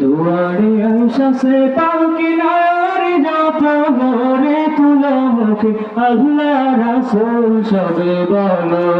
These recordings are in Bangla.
দুয়ারে আইসাসে পালকি নারে যত ঘরে তুলো মুখে, আল্লাহ রাসূল সবে বলো।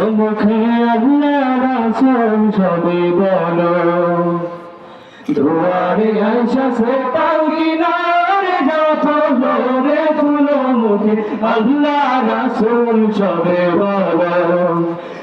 ও মুখে আল্লাহ রাসূল সবে বলো। দুয়ারে আইসাসে পালকি নারে যত ঘরে তুলো মুখে, আল্লাহ রাসূল সবে বলো।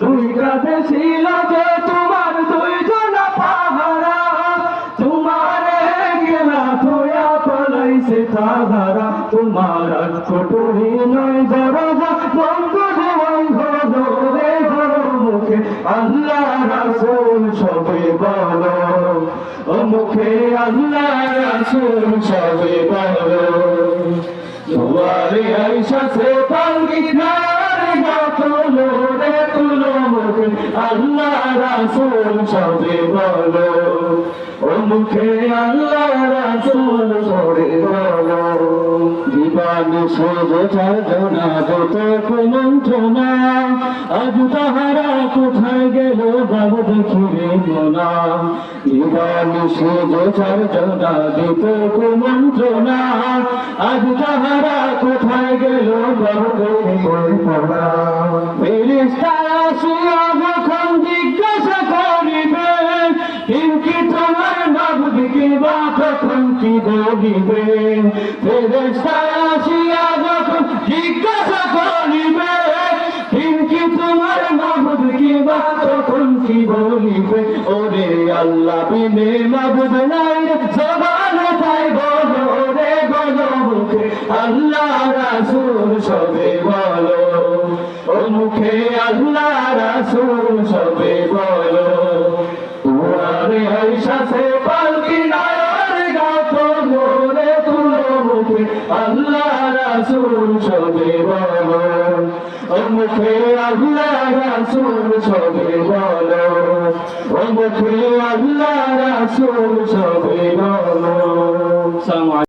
দুই কাঁধে ছিল যে তোমার দুইজন পাহারা। তোমার একলা থুয়া পালাইছে তাহারা তোমার কটুরি নয়, দরজা বন্ধ আল্লাহ রাসূল সবে বলো ও মুখে আল্লাহ রাসূল সবে বলো দুয়ারে আইসা সে পালকি আল্লাহ রাসূল সবে বলো, ও মুখে আল্লাহ রাসূল সবে বলো। জীবাণু সোজ চারজনা, যত কুমন্ত্রণা, আজ তাহারা কোথায় গেল বাবু দেখিবে মোনা। জীবাণু সোজ চারজনা, যত কুমন্ত্রণা, আজ তাহারা কোথায় গেল বাবু দেখিবে মোনা। কি যখন জিজ্ঞাসা করিবে কিন্তু তোমার মাবুদকে বা তখন কি বলিবে? ওরে আল্লাহ, বিনে মাবুদ নাই জবানে তাই বলো রে, বলো মুখে, আল্লাহ রাসূল সবে বলো। ও মুখে আল্লাহ রাসূল সবে মুখে আল্লাহ রাসূল সবে বলো। ও মুখে আল্লাহ রাসূল সবে বলো। ও মুখে আল্লাহ রাসূল সবে বলো।